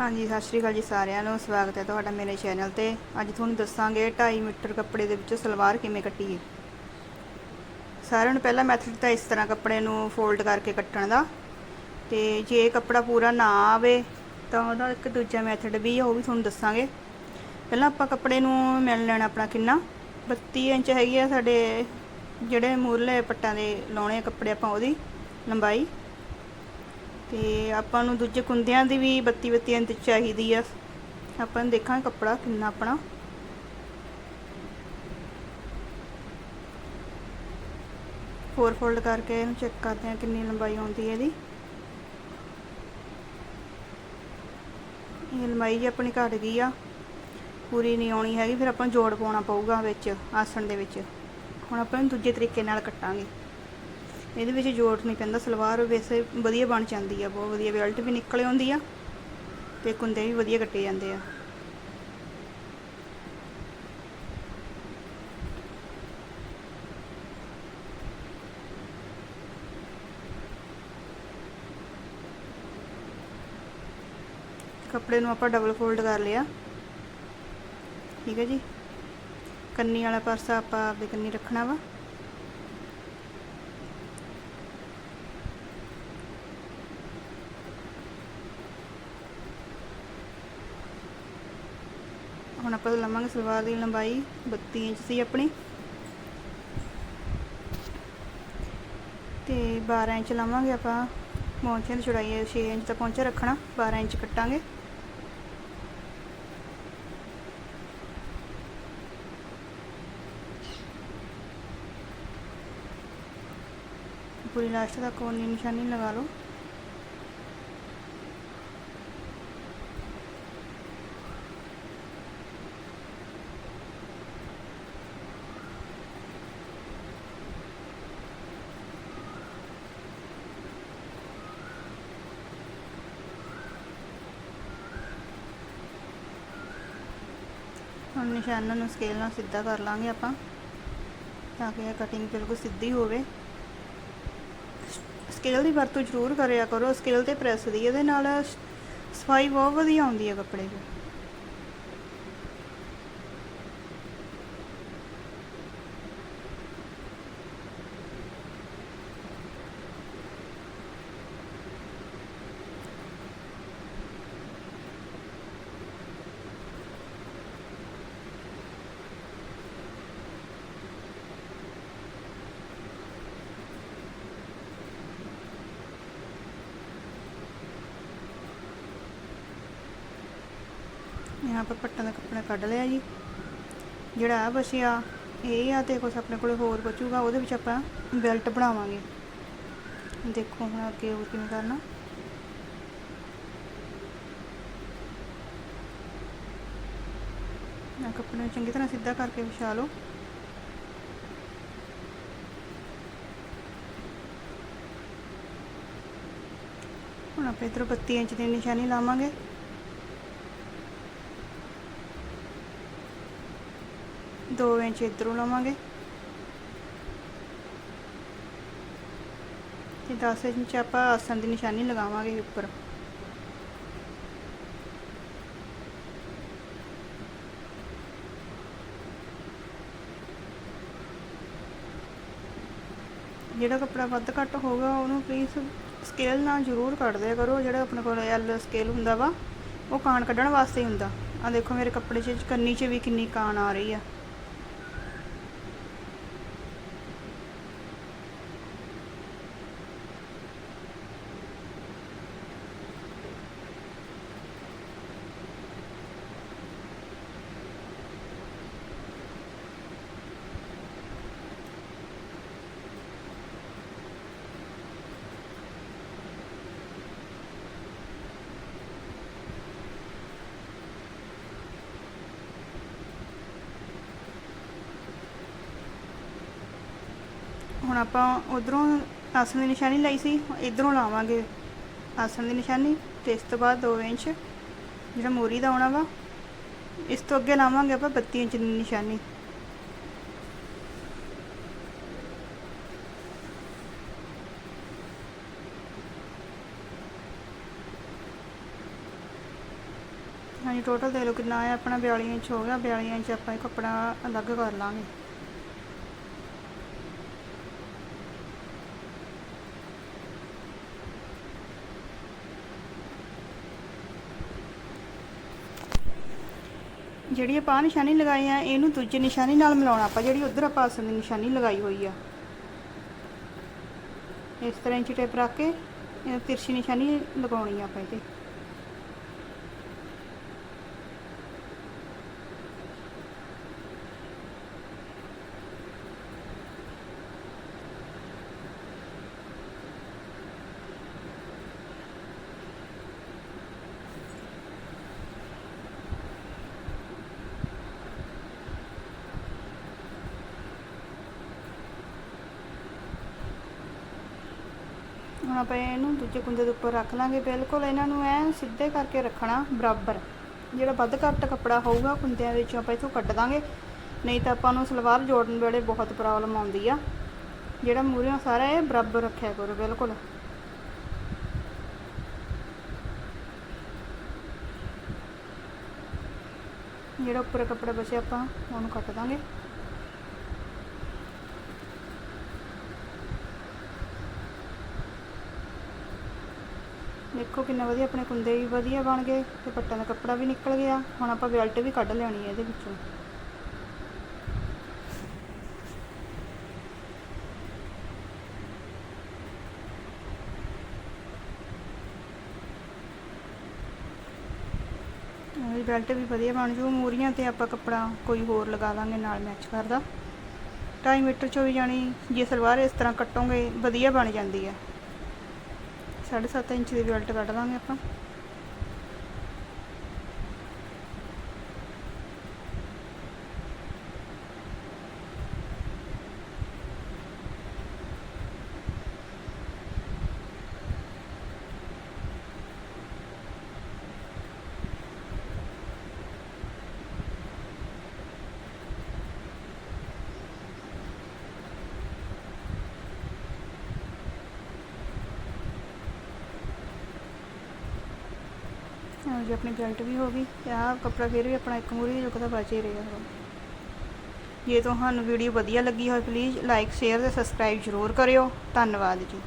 ਹਾਂਜੀ, ਸਤਿ ਸ਼੍ਰੀ ਅਕਾਲ ਜੀ ਸਾਰਿਆਂ ਨੂੰ। ਸਵਾਗਤ ਹੈ ਤੁਹਾਡਾ ਮੇਰੇ ਚੈਨਲ ਤੇ। ਅੱਜ ਤੁਹਾਨੂੰ ਦੱਸਾਂਗੇ 2.5 ਮੀਟਰ ਕੱਪੜੇ ਦੇ ਵਿੱਚੋਂ ਸਲਵਾਰ ਕਿਵੇਂ ਕੱਟੀਏ। ਸਾਰਿਆਂ ਨੂੰ ਪਹਿਲਾ ਮੈਥਡ ਤਾਂ ਇਸ ਤਰ੍ਹਾਂ ਕੱਪੜੇ ਨੂੰ ਫੋਲਡ ਕਰਕੇ ਕੱਟਣ ਦਾ। ਤੇ ਜੇ ਕੱਪੜਾ ਪੂਰਾ ਨਾ ਆਵੇ, ਤਾਂ ਉਹਦਾ ਇੱਕ ਦੂਜਾ ਮੈਥਡ ਵੀ ਹੈ ਉਹ ਵੀ ਤੁਹਾਨੂੰ ਦੱਸਾਂਗੇ। ਪਹਿਲਾਂ ਆਪਾਂ ਕੱਪੜੇ ਨੂੰ ਮਿਲ ਲੈਣਾ ਆਪਣਾ ਕਿੰਨਾ। 32 ਇੰਚ ਹੈਗੀ ਆ ਸਾਡੇ, ਜਿਹੜੇ ਮੂਰਲੇ ਪੱਟਾਂ ਦੇ ਲਾਉਣੇ ਆ ਕੱਪੜੇ ਆਪਾਂ ਉਹਦੀ ਲੰਬਾਈ। ਤੇ ਆਪਾਂ ਨੂੰ ਦੂਜੇ ਕੁੰਦਿਆਂ ਦੀ ਵੀ 32 32 ਇੰਚ ਚਾਹੀਦੀ ਆ। ਆਪਾਂ ਨੂੰ ਦੇਖਾਂਗੇ ਕੱਪੜਾ ਕਿੰਨਾ ਆਪਣਾ। ਫੋਰ ਫੋਲਡ ਕਰਕੇ ਇਹਨੂੰ ਚੈੱਕ ਕਰਦੇ ਆ ਕਿੰਨੀ ਲੰਬਾਈ ਆਉਂਦੀ ਹੈ ਇਹਦੀ। ਇਹ ਲੰਬਾਈ ਜੀ ਆਪਣੀ ਘਟ ਗਈ ਆ। ਪੂਰੀ ਨਹੀਂ ਆਉਣੀ ਹੈਗੀ, ਫਿਰ ਆਪਾਂ ਨੂੰ ਜੋੜ ਪਾਉਣਾ ਪਊਗਾ ਵਿੱਚ, ਆਸਣ ਦੇ ਵਿੱਚ। ਹੁਣ ਆਪਾਂ ਇਹਨੂੰ ਦੂਜੇ ਤਰੀਕੇ ਨਾਲ ਕੱਟਾਂਗੇ। ਇਹਦੇ ਵਿੱਚ ਜੋੜ ਨਹੀਂ ਪੈਂਦਾ, ਸਲਵਾਰ ਵੈਸੇ ਵਧੀਆ ਬਣ ਜਾਂਦੀ ਆ, ਬਹੁਤ ਵਧੀਆ ਬੈਲਟ ਵੀ ਨਿਕਲ ਆਉਂਦੀ ਆ ਤੇ ਕੁੰਦੇ ਵੀ ਵਧੀਆ ਕੱਟੇ ਜਾਂਦੇ ਆ। ਕੱਪੜੇ ਨੂੰ ਆਪਾਂ ਡਬਲ ਫੋਲਡ ਕਰ ਲਿਆ। ਠੀਕ ਹੈ ਜੀ? ਕੰਨੀ ਵਾਲਾ ਪਾਸਾ ਆਪਾਂ ਆਪਦੇ ਕੰਨੀ ਰੱਖਣਾ ਵਾ। ਹੁਣ ਆਪਾਂ ਲਵਾਂਗੇ ਸਲਵਾਰ ਦੀ ਲੰਬਾਈ 32 ਇੰਚ ਸੀ ਆਪਣੀ। ਤੇ 12 ਇੰਚ ਲਵਾਂਗੇ ਆਪਾਂ ਪੌਂਚੇ ਦੀ ਚੌੜਾਈ ਹੈ 6 ਇੰਚ ਦਾ ਪੌਂਚਾ ਰੱਖਣਾ 12 ਇੰਚ ਕੱਟਾਂਗੇ। ਪੂਰੀ ਲਾਸਟ ਤੱਕ ਉਨੀ ਨਿਸ਼ਾਨੀ ਲਗਾ ਲਓ। ਹੁਣ ਨਿਸ਼ਾਨਾਂ ਨੂੰ ਸਕੇਲ ਨਾਲ ਸਿੱਧਾ ਕਰ ਲਾਂਗੇ ਆਪਾਂ, ਤਾਂ ਕਿ ਇਹ ਕਟਿੰਗ ਬਿਲਕੁਲ ਸਿੱਧੀ ਹੋਵੇ। ਸਕੇਲ ਦੀ ਵਰਤੋਂ ਜ਼ਰੂਰ ਕਰਿਆ ਕਰੋ ਸਕੇਲ ਤੇ ਪ੍ਰੈਸ ਦੀ, ਇਹਦੇ ਨਾਲ ਸਫ਼ਾਈ ਬਹੁਤ ਵਧੀਆ ਆਉਂਦੀ ਹੈ ਕੱਪੜੇ ਦੀ। यहाँ पर ਪੱਟਾਂ ਦਾ ਕੱਪੜਾ ਕੱਢ ਲਿਆ ਜੀ ਜਿਹੜਾ ਆ ਬਚਿਆ ਇਹ ਆ ਤੇ ਕੁਛ ਆਪਣੇ ਕੋਲ ਹੋਰ ਬਚੂਗਾ ਉਹਦੇ ਵਿੱਚ ਆਪਾਂ ਬੈਲਟ ਬਣਾਵਾਂਗੇ ਦੇਖੋ ਹੁਣ ਅੱਗੇ ਉਹ ਕਿਵੇਂ ਕਰਨਾ ਨਾ ਕੱਪੜੇ ਨੂੰ ਚੰਗੀ ਤਰ੍ਹਾਂ ਸਿੱਧਾ ਕਰਕੇ ਵਿਛਾ ਲਓ ਹੁਣ ਆਪਾਂ ਇਧਰੋਂ 32 ਇੰਚ ਦੀ ਨਿਸ਼ਾਨੀ ਲਾਵਾਂਗੇ ਦੋ ਇੰਚ ਇਧਰੋਂ ਲਵਾਂਗੇ। ਤੇ 10 ਇੰਚ ਆਪਾਂ ਆਸਣ ਦੀ ਨਿਸ਼ਾਨੀ ਲਗਾਵਾਂਗੇ ਉੱਪਰ। ਜਿਹੜਾ ਕੱਪੜਾ ਵੱਧ ਘੱਟ ਹੋਗਾ ਉਹਨੂੰ ਪਲੀਜ਼ ਸਕੇਲ ਨਾਲ ਜ਼ਰੂਰ ਕੱਢ ਦਿਆ ਕਰੋ। ਜਿਹੜਾ ਆਪਣੇ ਕੋਲ ਐਲ ਸਕੇਲ ਹੁੰਦਾ ਵਾ, ਉਹ ਕਾਣ ਕੱਢਣ ਵਾਸਤੇ ਹੁੰਦਾ। ਆ ਦੇਖੋ ਮੇਰੇ ਕੱਪੜੇ 'ਚ ਕੰਨੀ 'ਚ ਵੀ ਕਿੰਨੀ ਕਾਣ ਆ ਰਹੀ ਆ। ਹੁਣ ਆਪਾਂ ਉਧਰੋਂ ਆਸਣ ਦੀ ਨਿਸ਼ਾਨੀ ਲਈ ਸੀ, ਇਧਰੋਂ ਲਾਵਾਂਗੇ ਆਸਣ ਦੀ ਨਿਸ਼ਾਨੀ ਤੇ ਇਸ ਤੋਂ ਬਾਅਦ 2 ਇੰਚ ਜਿਹੜਾ ਮੋਰੀ ਦਾ ਆਉਣਾ ਵਾ, ਇਸ ਤੋਂ ਅੱਗੇ ਲਾਵਾਂਗੇ ਆਪਾਂ 32 ਇੰਚ ਦੀ ਨਿਸ਼ਾਨੀ। ਹਾਂਜੀ ਟੋਟਲ ਦੇ ਲਓ ਕਿੰਨਾ ਆਇਆ, ਆਪਣਾ 42 ਇੰਚ ਹੋ ਗਿਆ 42 ਇੰਚ ਆਪਾਂ ਇਹ ਕੱਪੜਾ ਅਲੱਗ ਕਰ ਲਾਂਗੇ। ਜਿਹੜੀ ਆਪਾਂ ਆਹ ਨਿਸ਼ਾਨੀ ਲਗਾਈ ਆ, ਇਹਨੂੰ ਦੂਜੀ ਨਿਸ਼ਾਨੀ ਨਾਲ ਮਿਲਾਉਣਾ। ਆਪਾਂ ਜਿਹੜੀ ਉਧਰ ਆਪਾਂ ਅਸਲੀ ਨਿਸ਼ਾਨੀ ਲਗਾਈ ਹੋਈ ਆ। ਇਸ ਤਰ੍ਹਾਂ ਇੰਚ ਟੇਪ ਰੱਖ ਕੇ, ਇਹ ਤਿਰਛੀ ਨਿਸ਼ਾਨੀ ਲਗਾਉਣੀ ਆ ਆਪਾਂ ਇਹਤੇ ਹੁਣ ਆਪਾਂ ਇਹਨੂੰ ਦੂਜੇ ਕੁੰਦੇ ਦੇ ਉੱਪਰ ਰੱਖ ਲਾਂਗੇ। ਬਿਲਕੁਲ ਇਹਨਾਂ ਨੂੰ ਐ ਸਿੱਧੇ ਕਰਕੇ ਰੱਖਣਾ ਬਰਾਬਰ। ਜਿਹੜਾ ਵੱਧ ਘੱਟ ਕੱਪੜਾ ਹੋਊਗਾ ਕੁੰਦਿਆਂ ਵਿੱਚੋਂ ਆਪਾਂ ਇਥੋਂ ਕੱਢ ਦਾਂਗੇ। ਨਹੀਂ ਤਾਂ ਆਪਾਂ ਨੂੰ ਸਲਵਾਰ ਜੋੜਨ ਵੇਲੇ ਬਹੁਤ ਪ੍ਰੋਬਲਮ ਆਉਂਦੀ ਆ। ਜਿਹੜਾ ਮੂਹਰਿਓਂ ਸਾਰਾ ਇਹ ਬਰਾਬਰ ਰੱਖਿਆ ਕਰੋ, ਬਿਲਕੁਲ। ਜਿਹੜਾ ਉੱਪਰ ਕੱਪੜਾ ਬਚਿਆ ਆਪਾਂ ਉਹਨੂੰ ਕੱਟ ਦਾਂਗੇ। ਦੇਖੋ ਕਿੰਨਾ ਵਧੀਆ ਆਪਣੇ ਕੁੰਦੇ ਵੀ ਵਧੀਆ ਬਣ ਗਏ ਤੇ ਪੱਟਾਂ ਦਾ ਕੱਪੜਾ ਵੀ ਨਿਕਲ ਗਿਆ। ਹੁਣ ਆਪਾਂ ਬੈਲਟ ਵੀ ਕੱਢ ਲੈਣੀ ਹੈ ਇਹਦੇ ਵਿੱਚੋਂ। ਇਹ ਬੈਲਟ ਵੀ ਵਧੀਆ ਬਣ ਜੂ। ਮੂਰੀਆਂ ਤੇ ਆਪਾਂ ਕੱਪੜਾ ਕੋਈ ਹੋਰ ਲਗਾ ਦਾਂਗੇ ਨਾਲ ਮੈਚ ਕਰਦਾ। 2.5 ਮੀਟਰ ਚੋਂ ਵੀ ਜਾਣੀ ਜੇ ਸਲਵਾਰ ਇਸ ਤਰ੍ਹਾਂ ਕੱਟੋਗੇ, ਵਧੀਆ ਬਣ ਜਾਂਦੀ ਹੈ। 7.5 ਇੰਚ ਦੀ ਬੈਲਟ ਕੱਢ ਦਾਂਗੇ ਆਪਾਂ। ਹਾਂ ਜੀ, ਆਪਣੀ ਬੈਲਟ ਵੀ ਹੋ ਗਈ ਤੇ ਆਹ ਕੱਪੜਾ ਫਿਰ ਵੀ ਆਪਣਾ ਇੱਕ ਮੂਰੀ ਜੁਕ ਤਾਂ ਬਚ ਹੀ ਰਿਹਾ ਹੁਣ ਜੇ ਤੁਹਾਨੂੰ ਵੀਡੀਓ ਵਧੀਆ ਲੱਗੀ ਹੋਵੇ ਪਲੀਜ਼ ਲਾਈਕ ਸ਼ੇਅਰ ਤੇ ਸਬਸਕ੍ਰਾਈਬ ਜ਼ਰੂਰ ਕਰਿਓ। ਧੰਨਵਾਦ ਜੀ।